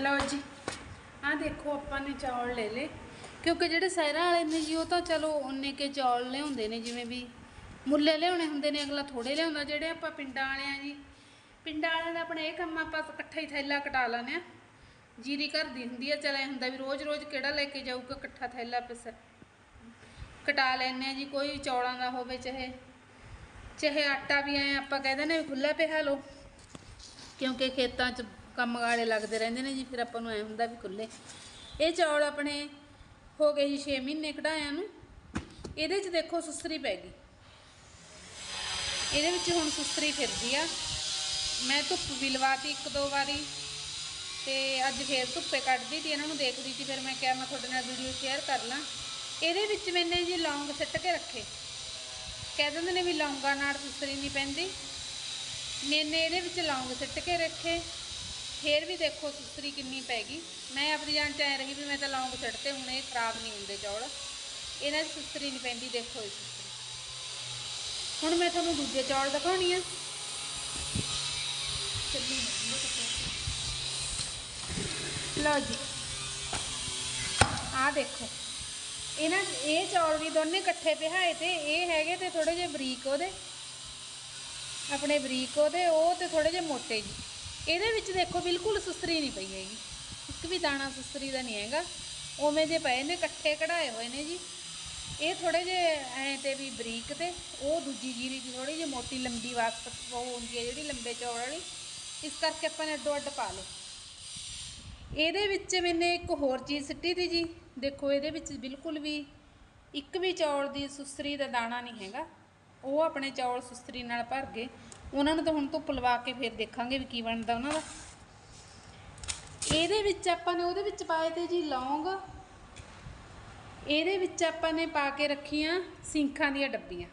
ਲਓ ਜੀ। ਆਹ ਦੇਖੋ ਆਪਾਂ ਨੇ ਚੌਲ ਲੈ ਲਏ। ਕਿਉਂਕਿ ਜਿਹੜੇ ਸਹਿਰਾਂ ਵਾਲੇ ਨੇ ਜੀ, ਉਹ ਤਾਂ ਚਲੋ ਉਨੇ ਕੇ ਚੌਲ ਲਿਆਉਂਦੇ ਨੇ, ਜਿਵੇਂ ਵੀ ਮੁੱਲੇ ਲਿਆਉਣੇ ਹੁੰਦੇ ਨੇ, ਅਗਲਾ ਥੋੜੇ ਲਿਆਉਂਦਾ। ਜਿਹੜੇ ਆਪਾਂ ਪਿੰਡਾਂ ਵਾਲੇ ਆ ਜੀ, ਪਿੰਡਾਂ ਵਾਲਿਆਂ ਦਾ ਆਪਣਾ ਇਹ ਕੰਮ ਆਪਾਂ ਇਕੱਠਾ ਹੀ ਥੈਲਾ ਕਟਾ ਲੈਂਦੇ ਆ ਜੀਰੀ ਘਰ ਦੀ ਹੁੰਦੀ ਆ, ਚਲ ਹੁੰਦਾ ਵੀ ਰੋਜ਼-ਰੋਜ਼ ਕਿਹੜਾ ਲੈ ਕੇ ਜਾਊਗਾ ਇਕੱਠਾ ਥੈਲਾ ਪਿਸ। ਕਟਾ ਲੈਂਦੇ ਆ ਜੀ, ਕੋਈ ਚੌਲਾਂ ਦਾ ਹੋਵੇ, ਚਾਹੇ ਚਾਹੇ ਆਟਾ ਵੀ ਆਏ ਆਪਾਂ ਕਹਿੰਦੇ ਨੇ ਵੀ ਖੁੱਲਾ ਪਿਆ ਲਓ। ਕਿਉਂਕਿ ਖੇਤਾਂ 'ਚ ਕੰਮ ਵਾਲੇ ਲੱਗਦੇ ਰਹਿੰਦੇ ਨੇ ਜੀ, ਫਿਰ ਆਪਾਂ ਨੂੰ ਐ ਹੁੰਦਾ ਵੀ ਖੁੱਲੇ ਇਹ ਚੌਲ ਆਪਣੇ ਹੋ ਗਏ ਜੀ 6 ਮਹੀਨੇ ਕਢਾਇਆ ਨੂੰ। ਇਹਦੇ 'ਚ ਦੇਖੋ ਸੁਸਤਰੀ ਪੈ ਗਈ। ਇਹਦੇ ਵਿੱਚ ਹੁਣ ਸੁਸਤਰੀ ਫਿਰਦੀ ਆ। ਮੈਂ ਧੁੱਪ ਵੀ ਲਵਾਤੀ ਇੱਕ ਦੋ ਵਾਰੀ ਤੇ ਅੱਜ ਫੇਰ ਧੁੱਪੇ ਕੱਢਦੀ ਤੀ, ਇਹਨਾਂ ਨੂੰ ਦੇਖਦੀ ਸੀ ਫਿਰ ਮੈਂ ਕਿਹਾ ਮੈਂ ਤੁਹਾਡੇ ਨਾਲ ਵੀਡੀਓ ਸ਼ੇਅਰ ਕਰ ਲਾਂ। ਇਹਦੇ ਵਿੱਚ ਮੈਨੇ ਜੀ ਲੌਂਗ ਸਿੱਟ ਕੇ ਰੱਖੇ। ਕਹਿ ਦਿੰਦੇ ਨੇ ਵੀ ਲੌਂਗਾਂ ਨਾਲ ਸੁਸਰੀ ਨਹੀਂ ਪੈਂਦੀ। ਮੈਨੇ ਇਹਦੇ ਵਿੱਚ ਲੌਂਗ ਸਿੱਟ ਕੇ ਰੱਖੇ। ਫੇਰ ਵੀ ਦੇਖੋ ਸੁਸਰੀ ਕਿੰਨੀ ਪੈ ਗਈ। ਮੈਂ ਆਪਣੀ ਜਾਨ ਚ ਐ ਰਹੀ ਵੀ ਮੈਂ ਤਾਂ ਲੌਂਗ ਸਿੱਟਤੇ ਹੁਣ ਇਹ ਖਰਾਬ ਨਹੀਂ ਹੁੰਦੇ ਚੌਲ। ਇਹਨਾਂ 'ਚ ਸੁਸਰੀ ਨਹੀਂ ਪੈਂਦੀ, ਦੇਖੋ ਇਹ ਸੁਸਰੀ ਹੁਣ ਮੈਂ ਤੁਹਾਨੂੰ ਦੂਜੇ ਚੌਲ ਦਿਖਾਉਣੀ ਆ। ਲਓ ਜੀ। ਆਹ ਦੇਖੋ। ਇਹਨਾਂ ਇਹ ਚੌਲ ਵੀ ਦੋਨੇ ਇਕੱਠੇ ਪਿਹਾਏ ਤੇ ਇਹ ਹੈਗੇ ਤੇ ਥੋੜੇ ਜਿਹੇ ਬਰੀਕ ਉਹਦੇ। ਆਪਣੇ ਬਰੀਕ ਉਹਦੇ, ਉਹ ਤੇ ਥੋੜੇ ਜਿਹੇ ਮੋਟੇ ਜੀ। ਇਹਦੇ ਵਿੱਚ ਦੇਖੋ ਬਿਲਕੁਲ ਸੁਸਰੀ ਨਹੀਂ ਪਈ ਹੈਗੀ। ਇੱਕ ਵੀ ਦਾਣਾ ਸੁਸਰੀ ਦਾ ਨਹੀਂ ਹੈਗਾ। ਉਵੇਂ ਜੇ ਪਏ ਨੇ, ਇਕੱਠੇ ਕਢਾਏ ਹੋਏ ਨੇ ਜੀ। ਇਹ ਥੋੜੇ ਜਿਹੇ ਐ ਤੇ ਵੀ ਬਰੀਕ ਤੇ, ਉਹ ਦੂਜੀ ਜੀਰੀ ਦੀ ਥੋੜੀ ਜਿਹੀ ਮੋਟੀ ਲੰਬੀ ਵਾਸਪ ਉਹ ਹੁੰਦੀ ਹੈ ਜਿਹੜੀ ਲੰਬੇ ਚੌਲ ਵਾਲੀ। ਇਸ ਕਰਕੇ ਆਪਾਂ ਨੇ ਅੱਡੋ ਅੱਡ ਪਾ ਲਓ ਇਹਦੇ ਵਿੱਚ ਮੈਨੇ ਇੱਕ ਹੋਰ ਚੀਜ਼ ਸਿੱਟੀ ਤੀ ਜੀ। ਦੇਖੋ ਇਹਦੇ ਵਿੱਚ ਬਿਲਕੁਲ ਵੀ ਇੱਕ ਵੀ ਚੌਲ ਦੀ ਸੁਸਰੀ ਦਾ ਦਾਣਾ ਨਹੀਂ ਹੈਗਾ। ਉਹ ਆਪਣੇ ਚੌਲ ਸੁਸਤਰੀ ਨਾਲ ਭਰ ਗਏ ਉਹਨਾਂ ਨੂੰ ਤਾਂ ਹੁਣ ਧੁੱਪ ਲਵਾ ਕੇ ਫਿਰ ਦੇਖਾਂਗੇ ਵੀ ਕੀ ਬਣਦਾ ਉਹਨਾਂ ਦਾ। ਇਹਦੇ ਵਿੱਚ ਆਪਾਂ ਨੇ, ਉਹਦੇ ਵਿੱਚ ਪਾਏ ਤੇ ਜੀ ਲੌਂਗ। ਇਹਦੇ ਵਿੱਚ ਆਪਾਂ ਨੇ ਪਾ ਕੇ ਰੱਖੀਆਂ ਸਿੰਖਾਂ ਦੀਆਂ ਡੱਬੀਆਂ।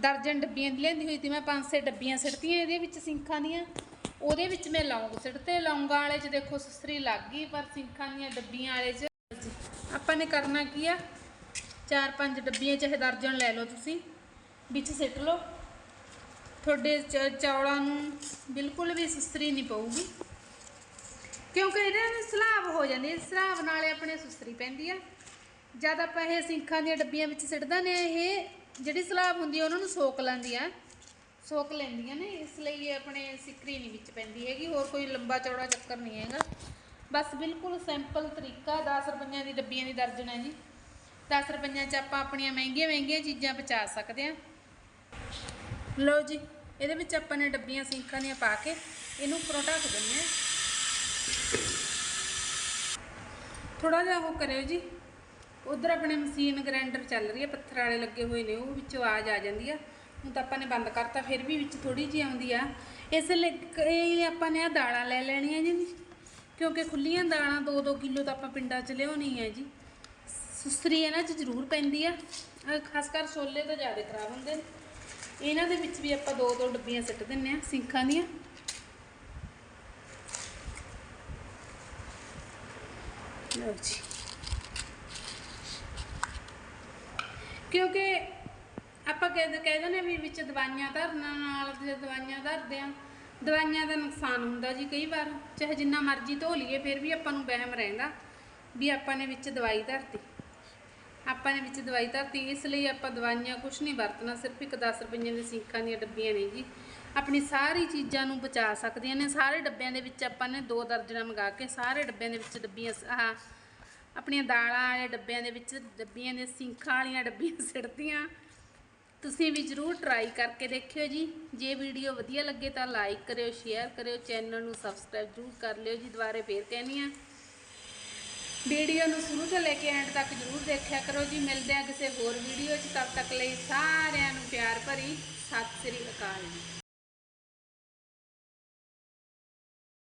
ਦਰਜਨ ਡੱਬੀਆਂ ਦੀ ਲੈਂਦੀ ਹੋਈ ਸੀ ਮੈਂ, ਪੰਜ ਛੇ ਡੱਬੀਆਂ ਸਿੱਟਤੀਆਂ ਇਹਦੇ ਵਿੱਚ ਸਿੰਖਾਂ ਦੀਆਂ। ਉਹਦੇ ਵਿੱਚ ਮੈਂ ਲੌਂਗ ਸਿੱਟਤੇ। ਲੌਂਗਾਂ ਵਾਲੇ 'ਚ ਦੇਖੋ ਸੁਸਰੀ ਲੱਗ ਗਈ, ਪਰ ਸਿੰਖਾਂ ਦੀਆਂ ਡੱਬੀਆਂ ਵਾਲੇ 'ਚ ਆਪਾਂ ਨੇ ਕਰਨਾ ਕੀ ਆ? ਚਾਰ ਪੰਜ ਡੱਬੀਆਂ, ਚਾਹੇ ਦਰਜਨ ਲੈ ਲਓ ਤੁਸੀਂ। ਵਿੱਚ ਸਿੱਟ ਲਓ। ਤੁਹਾਡੇ ਚ- ਚੌਲਾਂ ਨੂੰ ਬਿਲਕੁਲ ਵੀ ਸੁਸਤਰੀ ਨਹੀਂ ਪਊਗੀ। ਕਿਉਂਕਿ ਇਹਦੇ ਨਾਲ ਸਲਾਬ ਹੋ ਜਾਂਦੀ ਹੈ। ਸਲਾਬ ਨਾਲ ਆਪਣੇ ਸੁਸਤਰੀ ਪੈਂਦੀ ਆ ਜਦ ਆਪਾਂ ਇਹ ਸਿੰਖਾਂ ਦੀਆਂ ਡੱਬੀਆਂ ਵਿੱਚ ਸਿੱਟਦੇ ਨੇ, ਇਹ ਜਿਹੜੀ ਸਲਾਬ ਹੁੰਦੀ ਹੈ, ਉਹਨਾਂ ਨੂੰ ਸੋਕ ਲੈਂਦੀ ਆ ਸੋਕ ਲੈਂਦੀਆਂ ਨੇ, ਇਸ ਲਈ ਇਹ ਆਪਣੇ ਸਿਕਰੀ ਨਹੀਂ ਵਿੱਚ ਪੈਂਦੀ ਹੈਗੀ। ਹੋਰ ਕੋਈ ਲੰਬਾ ਚੌੜਾ ਚੱਕਰ ਨਹੀਂ ਹੈਗਾ। ਬਸ ਬਿਲਕੁਲ ਸਿੰਪਲ ਤਰੀਕਾ 10 ਰੁਪਈਆਂ ਦੀ ਡੱਬੀਆਂ ਦੀ ਦਰਜਨ ਹੈ ਜੀ। 10 ਰੁਪਈਆਂ 'ਚ ਆਪਾਂ ਆਪਣੀਆਂ ਮਹਿੰਗੀਆਂ ਮਹਿੰਗੀਆਂ ਚੀਜ਼ਾਂ ਬਚਾ ਸਕਦੇ ਹਾਂ। ਲਓ ਜੀ, ਇਹਦੇ ਵਿੱਚ ਆਪਾਂ ਨੇ ਡੱਬੀਆਂ ਸਿੰਖਾਂ ਦੀਆਂ ਪਾ ਕੇ ਇਹਨੂੰ ਉੱਪਰੋਂ ਢੱਕ ਦਿੰਦੇ ਹਾਂ। ਥੋੜਾ ਜਿਹਾ ਉਹ ਕਰਿਓ ਜੀ, ਉਧਰ ਆਪਣੇ ਮਸ਼ੀਨ ਗ੍ਰਾਈਂਡਰ ਚੱਲ ਰਹੀ ਹੈ, ਪੱਥਰ ਵਾਲੇ ਲੱਗੇ ਹੋਏ ਨੇ, ਉਹ ਵਿੱਚੋਂ ਆਵਾਜ਼ ਆ ਜਾਂਦੀ ਆ। ਹੁਣ ਤਾਂ ਆਪਾਂ ਨੇ ਬੰਦ ਕਰਤਾ, ਫਿਰ ਵੀ ਵਿੱਚ ਥੋੜੀ ਜਿਹੀ ਆਉਂਦੀ ਆ। ਇਸ ਲਈ ਆਪਾਂ ਨੇ ਆ ਦਾਲਾਂ ਲੈ ਲੈਣੀਆਂ ਜੀ ਕਿਉਂਕਿ ਖੁੱਲੀਆਂ ਦਾਲਾਂ 2-2 ਕਿਲੋ ਤਾਂ ਆਪਾਂ ਪਿੰਡਾਂ 'ਚ ਲਿਆਉਣੀ ਹੈ ਜੀ। ਸੁਸਤਰੀ ਇਹਨਾਂ 'ਚ ਜ਼ਰੂਰ ਪੈਂਦੀ ਆ ਖਾਸ ਕਰ ਛੋਲੇ ਤਾਂ ਜ਼ਿਆਦਾ ਖਰਾਬ ਹੁੰਦੇ ਨੇ। ਇਹਨਾਂ ਦੇ ਵਿੱਚ ਵੀ ਆਪਾਂ ਦੋ ਦੋ ਡੱਬੀਆਂ ਸਿੱਟ ਦਿੰਨੇ ਆ ਸਿੰਖਾਂ ਦੀਆਂ। ਲਓ ਜੀ। ਕਿਉਂਕਿ ਆਪਾਂ ਕਹਿੰਦੇ ਕਹਿੰਦੇ ਨੇ ਵੀ ਵਿੱਚ ਦਵਾਈਆਂ ਧਰਨ, ਨਾਲ ਜੇ ਦਵਾਈਆਂ ਧਰਦੇ ਆ ਦਵਾਈਆਂ ਦਾ ਨੁਕਸਾਨ ਹੁੰਦਾ ਜੀ ਕਈ ਵਾਰ। ਚਾਹੇ ਜਿੰਨਾ ਮਰਜ਼ੀ ਧੋ ਲਈਏ, ਫਿਰ ਵੀ ਆਪਾਂ ਨੂੰ ਵਹਿਮ ਰਹਿੰਦਾ ਵੀ ਆਪਾਂ ਨੇ ਵਿੱਚ ਦਵਾਈ ਧਰਤੀ। ਆਪਾਂ ਨੇ ਵਿੱਚ ਦਵਾਈ ਧਰਤੀ, ਇਸ ਲਈ ਆਪਾਂ ਦਵਾਈਆਂ ਕੁਝ ਨਹੀਂ ਵਰਤਣਾ, ਸਿਰਫ ਇੱਕ 10 ਰੁਪਈਆਂ ਦੇ ਸਿੰਖਾਂ ਦੀਆਂ ਡੱਬੀਆਂ ਨੇ ਜੀ। ਆਪਣੀ ਸਾਰੀ ਚੀਜ਼ਾਂ ਨੂੰ ਬਚਾ ਸਕਦੀਆਂ ਨੇ। ਸਾਰੇ ਡੱਬਿਆਂ ਦੇ ਵਿੱਚ ਆਪਾਂ ਨੇ ਦੋ ਦਰਜਨਾਂ ਮੰਗਾ ਕੇ ਸਾਰੇ ਡੱਬਿਆਂ ਦੇ ਵਿੱਚ ਡੱਬੀਆਂ ਸ- ਆਹ, ਆਪਣੀਆਂ ਦਾਲਾਂ ਵਾਲੇ ਡੱਬਿਆਂ ਦੇ ਵਿੱਚ ਡੱਬੀਆਂ ਦੇ ਸਿੰਖਾਂ ਵਾਲੀਆਂ ਡੱਬੀਆਂ ਸਿੱਟਦੀਆਂ। ਤੁਸੀਂ ਵੀ ਜਰੂਰ ਟਰਾਈ ਕਰਕੇ ਦੇਖਿਓ ਜੀ। ਜੇ ਵੀਡੀਓ ਵਧੀਆ ਲੱਗੇ ਤਾਂ ਲਾਈਕ ਕਰਿਓ ਸ਼ੇਅਰ ਕਰਿਓ ਚੈਨਲ ਨੂੰ ਸਬਸਕ੍ਰਾਈਬ ਜਰੂਰ ਕਰ ਲਿਓ ਜੀ। ਦੁਬਾਰੇ ਫੇਰ ਕਹਿੰਦੀ ਆ ਵੀਡੀਓ ਨੂੰ ਸ਼ੁਰੂ ਤੋਂ ਲੈ ਕੇ ਐਂਡ ਤੱਕ ਜਰੂਰ ਦੇਖਿਆ ਕਰੋ ਜੀ। ਮਿਲਦੇ ਆ ਕਿਸੇ ਹੋਰ ਵੀਡੀਓ 'ਚ। ਤਦ ਤੱਕ ਲਈ ਸਾਰਿਆਂ ਨੂੰ ਪਿਆਰ ਭਰੀ। ਸਤਿ ਸ੍ਰੀ ਅਕਾਲ ਜੀ।